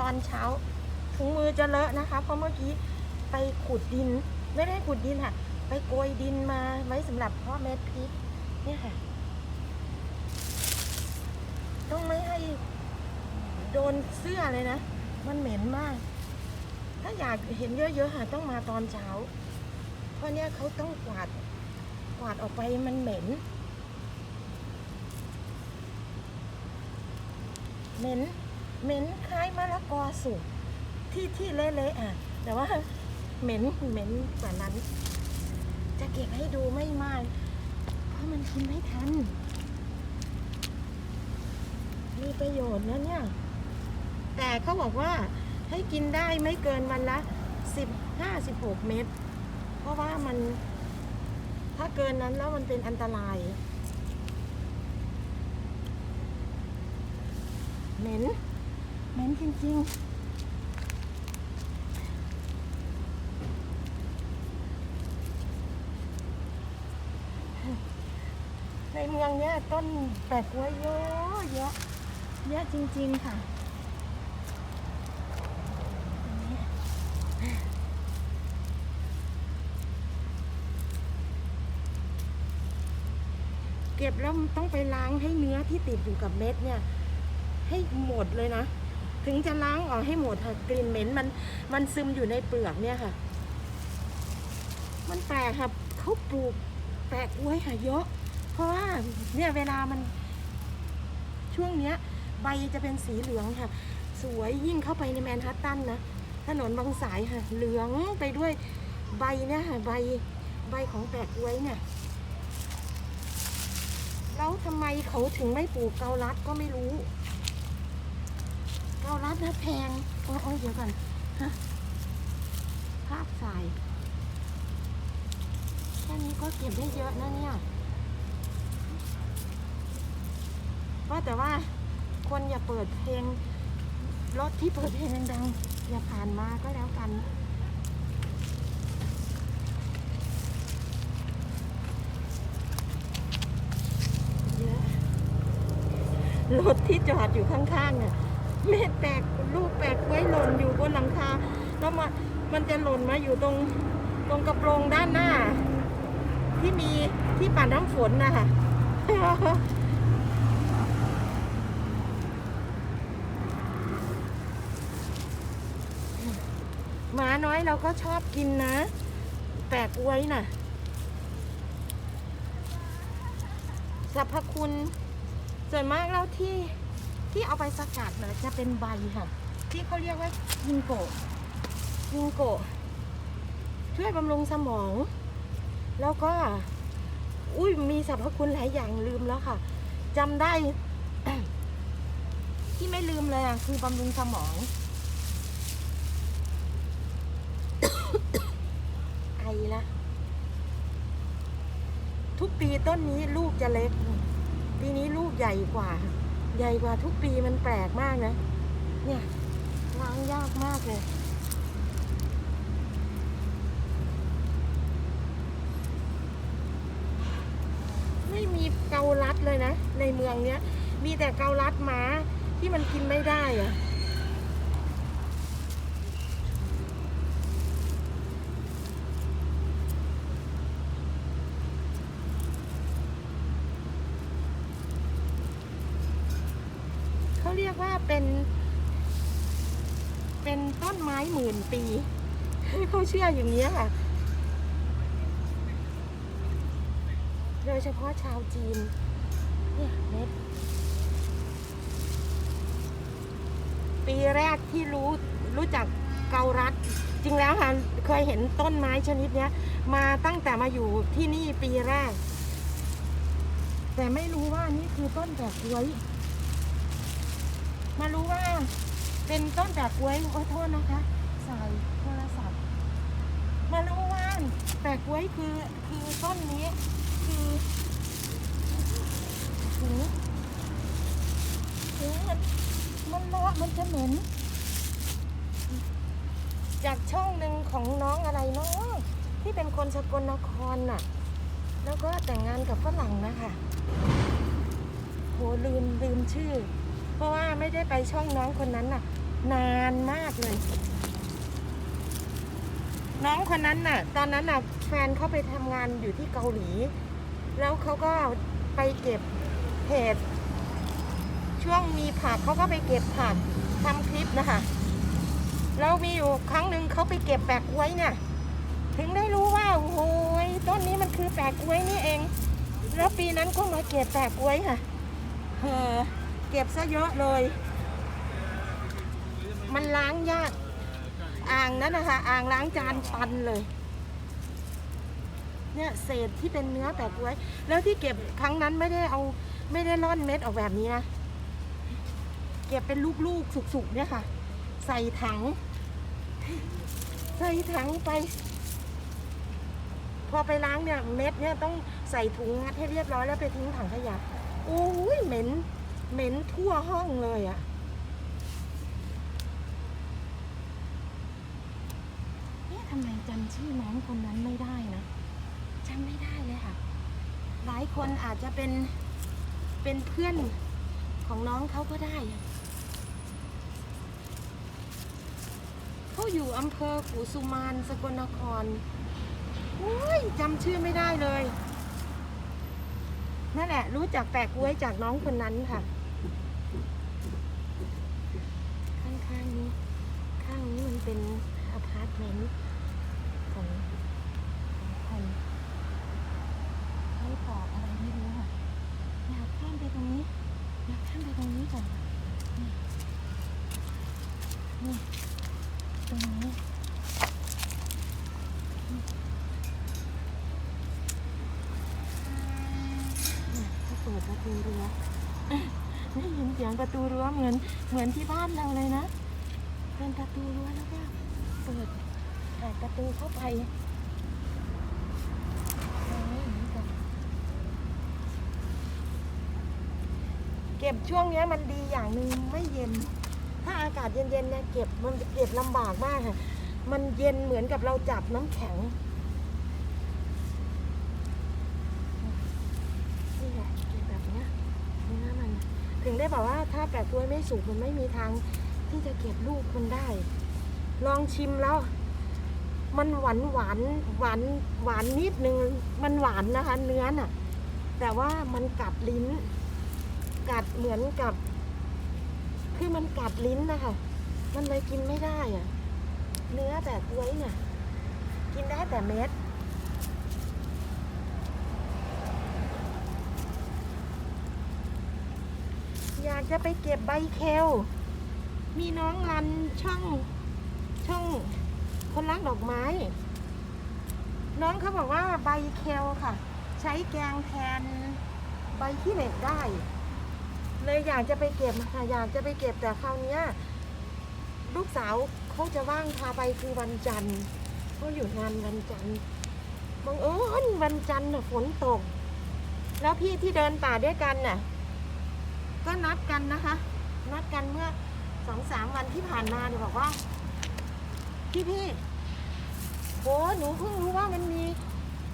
ตอนเช้าถุงมือจะเลอะนะคะ เพราะเมื่อกี้ไปขุดดิน ไม่ได้ขุดดินค่ะ ไปโกยดินมาไว้สำหรับเพาะเม็ดพริกเนี่ยค่ะ ต้องไม่ให้โดนเสื้อเลยนะ มันเหม็นมาก ถ้าอยากเห็นเยอะๆค่ะ ต้องมาตอนเช้า เพราะเนี่ยเขาต้องกวาดกวาดออกไปมันเหม็นเหม็น เหม็นคล้ายมะละกอสุกที่ที่เละๆอะ แต่ว่าเหม็นเหม็นกว่านั้น จะเก็บให้ดูไม่มาก เพราะมันกินไม่ทัน มีประโยชน์นะเนี่ย แต่เขาบอกว่าให้กินได้ไม่เกินวันละสิบห้าสิบหกเม็ดเพราะว่ามันถ้าเกินนั้นแล้วมันเป็นอันตรายเหม็น เหม็นจริงๆ ในเมืองเนี้ยต้นแปลกไว้เยอะเยอะเยอะจริงๆค่ะเก็บแล้วต้องไปล้างให้เนื้อที่ติดอยู่กับเม็ดเนี่ย ให้หมดเลยนะ ถึงจะล้างออกให้หมดค่ะกลิ่นเหม็นมันมันซึมอยู่ในเปลือกเนี่ยค่ะ มันแปลกค่ะเขาปลูกแปลกไว้ค่ะเยอะ เพราะว่าเนี่ยเวลามัน ช่วงเนี้ย ใบจะเป็นสีเหลืองค่ะ สวยยิ่งเข้าไปในแมนฮัตตันนะถนนบางสายค่ะ เหลืองไปด้วยใบเนี่ยค่ะใบใบของแปลกไว้เนี่ยแล้วทำไมเขาถึงไม่ปลูกเกาลัดก็ไม่รู้ เกาลัดนะแพง โอ้ยเดี๋ยวก่อนฮะภาพสายแค่นี้ก็เก็บได้เยอะนะเนี่ยว่าแต่ว่าคนอย่าเปิดเพลงรถที่เปิดเพลงดังๆอย่าผ่านมาก็แล้วกันเยอะรถที่จอดอยู่ข้างๆเนี่ย เม็ดแตกลูกแตกไว้หล่นอยู่บนหลังคา แล้วมามันจะหล่นมาอยู่ตรงตรงกระโปรงด้านหน้า ที่มีที่ปัดน้ำฝนนะคะหมาน้อยเราก็ชอบกินนะแปกไว้น่ะสรรพคุณส่วนมากแล้วที่ ที่เอาไปสกัดนะจะเป็นใบค่ะ ที่เขาเรียกว่ายิงโกะยิงโกช่วยบำรุงสมอง แล้วก็ อุ้ยมีสรรพคุณหลายอย่างลืมแล้วค่ะจำได้ ที่ไม่ลืมเลยอะคือบำรุงสมอง ไอละทุกปีต้นนี้ลูกจะเล็ก ปีนี้ลูกใหญ่กว่า ใหญ่กว่าทุกปีมันแปลกมากนะ เนี่ยล้างยากมากเลยไม่มีเกาลัดเลยนะ ในเมืองเนี้ย มีแต่เกาลัดม้าที่มันกินไม่ได้อะเขาเรีย กว่าเป็น เป็นต้นไม้หมื่นปีเขาเชื่ออย่างนี้ค่ะ โดยเฉพาะชาวจีน เนี่ยเม็ดปีแรกที่รู้รู้จักเกาลัด จริงแล้วค่ะ เคยเห็นต้นไม้ชนิดนี้มาตั้งแต่มาอยู่ที่นี่ปีแรก แต่ไม่รู้ว่านี่คือต้นแปลกล้วย มารู้ว่าเป็นต้นแปลกล้วยโอ้โทษนะคะสายโทรศัพท์ มารู้ว่าแปลกล้วยคือคือต้นนี้คือหูหูมันมันเลอะมันจะเหม็นจากช่องหนึ่งของน้องอะไรเนาะที่เป็นคนสกลนครน่ะ แล้วก็แต่งงานกับฝรั่งนะคะโหลืมลืมชื่อ เพราะว่าไม่ได้ไปช่องน้องคนนั้นน่ะ นานมากเลย น้องคนนั้นน่ะ ตอนนั้นน่ะแฟนเขาไปทำงานอยู่ที่เกาหลี แล้วเขาก็ไปเก็บเห็ดช่วงมีผักเขาก็ไปเก็บผักทำคลิปนะคะแล้วมีอยู่ครั้งหนึ่งเขาไปเก็บแปลกล้วยเนี่ย ถึงได้รู้ว่าโอ้ยต้นนี้มันคือแปลกล้วยนี่เอง แล้วปีนั้นก็มาเก็บแปลกกล้วยค่ะเออ เก็บซะเยอะเลย มันล้างยาก อ่างนั้นนะคะ อ่างล้างจานตันเลย เนี่ยเศษที่เป็นเนื้อแปลกกล้วย แล้วที่เก็บครั้งนั้นไม่ได้เอาไม่ได้ร่อนเม็ดออกแบบนี้นะ เก็บเป็นลูกๆสุกๆเนี่ยค่ะ ใส่ถัง ใส่ถังไป พอไปล้างเนี่ยเม็ดเนี่ยต้องใส่ถุงงัดให้เรียบร้อยแล้วไปทิ้งถังขยะโอ้ยเหม็น เหม็นทั่วห้องเลยอะเนี่ยทำไมจำชื่อน้องคนนั้นไม่ได้นะจำไม่ได้เลยค่ะ หลายคนอาจจะเป็นเป็นเพื่อนของน้องเขาก็ได้อะเขาอยู่อำเภอกุสุมานสกลนครโอ้ยจำชื่อไม่ได้เลยนั่นแหละรู้จักแปะกล้วยจากน้องคนนั้นค่ะ ข้างๆนี้ ข้างนี้มัน เป็นอพาร์ตเมนต์ของของคนเขาปอกอะไรไม่รู้ค่ะอยากข้ามไปตรงนี้อยากข้ามไปตรงนี้ก่อนนี่นี่ตรงนี้เขาเปิดประตูรั้วได้ยินเสียงประตูรั้วเหมือนเหมือนที่บ้านเราเลยนะ เป็นประตูรั้วแล้วก็เปิดแอบประตูเข้าไปเก็บช่วงนี้มันดีอย่างหนึ่งไม่เย็น ถ้าอากาศเย็นๆเนี่ยเก็บมันเก็บลำบากมากค่ะ มันเย็นเหมือนกับเราจับน้ำแข็งนี่แหละเก็บแบบนี้เนื้อมัน ถึงได้บอกว่าถ้าแปะกล้วยไม่สุกมันไม่มีทาง ที่จะเก็บลูกมันได้ ลองชิมแล้ว มันหวานหวานหวานหวานนิดนึง มันหวานนะคะ เนื้อน่ะ แต่ว่ามันกัดลิ้น กัดเหมือนกับ คือมันกัดลิ้นนะคะ มันเลยกินไม่ได้อะเนื้อแปะกล้วยเนี่ย กินได้แต่เม็ดอยากจะไปเก็บใบเคล มีน้องรันช่องช่องคนรักดอกไม้ น้องเขาบอกว่าใบเคลค่ะ ใช้แกงแทนใบขี้เหล็กได้ เลยอยากจะไปเก็บค่ะอยากจะไปเก็บแต่คราวนี้ลูกสาวเขาจะว่างพาไปคือวันจันทร์เขาอยู่งานวันจันทร์บังเอิญวันจันทร์ฝนตก แล้วพี่ที่เดินป่าด้วยกันน่ะ ก็นัดกันนะคะ นัดกันเมื่อ สองสามวันที่ผ่านมาเนี่ยบอกว่า พี่พี่โหหนูเพิ่งรู้ว่ามันมี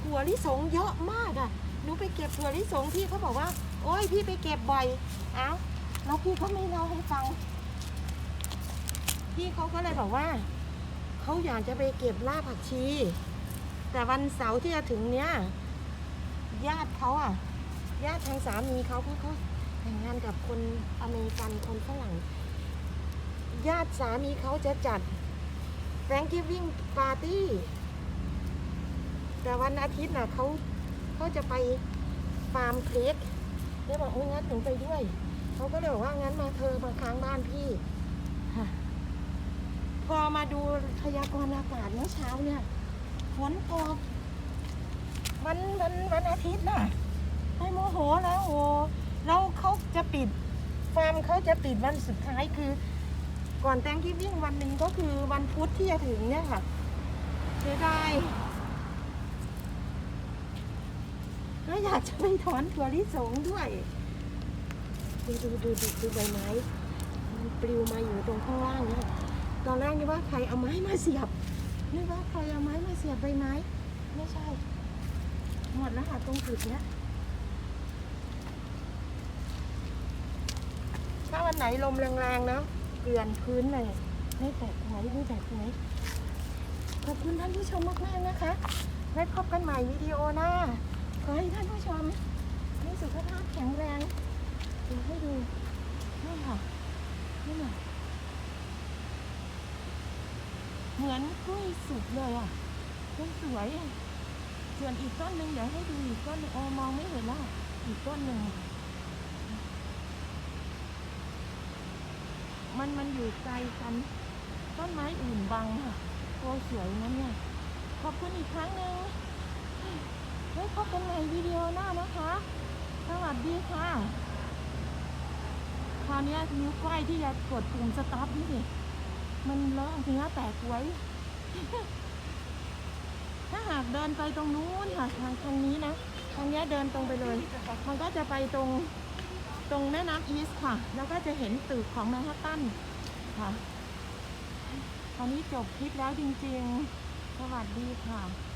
ถั่วลิสงเยอะมากอะ่ะหนูไปเก็บถั่วลิสงพี่เขาบอกว่า โอ้ยพี่ไปเก็บบ่อยเอ้าแล้วพี่เขาไม่เล่าให้ฟัง พี่เขาก็เลยบอกว่าเขาอยากจะไปเก็บล่าผักชี แต่วันเสาร์ที่จะถึงเนี้ยญาติเขาอะญาติทางสามีเขาเขาเขาแต่งงานกับคนอเมริกันคนฝรั่ง ญาติสามีเขาจะจัด Thanksgiving Party แต่วันอาทิตย์น่ะเขาเขาจะไปฟาร์มเครกแล้บอกโอ้งั้นหนูไปด้วย เขาก็เลยบอกว่างั้นมาเธอมาค้างบ้านพี่ พอมาดูพยากรณ์อากาศเมื่อเช้าเนี่ยฝนตกวันวันวันอาทิตย์น่ะให้โมโหแล้วโอ้แล้วเขาจะปิดฟาร์มเขาจะปิดวันสุดท้ายคือ ก่อนแตงที่วิ่งวันหนึ่งก็คือวันพุธที่จะถึงเนี่ยค่ะเสียดายแล้วอยากจะไปถอนตัวลิสงด้วยดูดูดูดูดูใบไม้มันปลิวมาอยู่ตรงข้างล่างเนี่ยตอนแรกนึกว่าใครเอาไม้มาเสียบนึกว่าใครเอาไม้มาเสียบใบไม้ ไม่ใช่ หมดแล้วค่ะตรงจุดเนี้ยถ้าวันไหนลมแรงๆเนาะ เกลือนพื้นเลยไม่แตกหวไม่แตกหวขอบคุณท่านผู้ชมมากๆนะคะ ไว้พบกันใหม่วิดีโอหน้า ขอให้ท่านผู้ชมมีสุขภาพแข็งแรงเดี๋ยวให้ดูนี่ค่ะนี่น่ะเหมือนกล้วยสุกเลยอะกล้วยสวย ส่วนอีกต้นหนึ่งเดี๋ยวให้ดูอีกต้นโอมองไม่เห็นแล้วอีกต้นหนึ่ง มันมันอยู่ไกลกัน ต้นไม้อื่นบังค่ะโอ้สวยนะเนี่ย ขอบคุณอีกครั้งหนึ่งไว้พบกันใหม่วิดีโอหน้านะคะ สวัสดีค่ะ คราวนี้นิ้วก้อยที่จะกดปุ่มสต็อปนี่สิมันเลอะเนื้อแตกไว้ ถ้าหากเดินไปตรงนู้นค่ะ ทางทางนี้นะ ทางนี้เดินตรงไปเลย มันก็จะไปตรง ตรงแม่น้ำอีสต์ค่ะ แล้วก็จะเห็นตึกของแมนฮัตตันค่ะตอนนี้จบคลิปแล้วจริงๆ สวัสดีค่ะ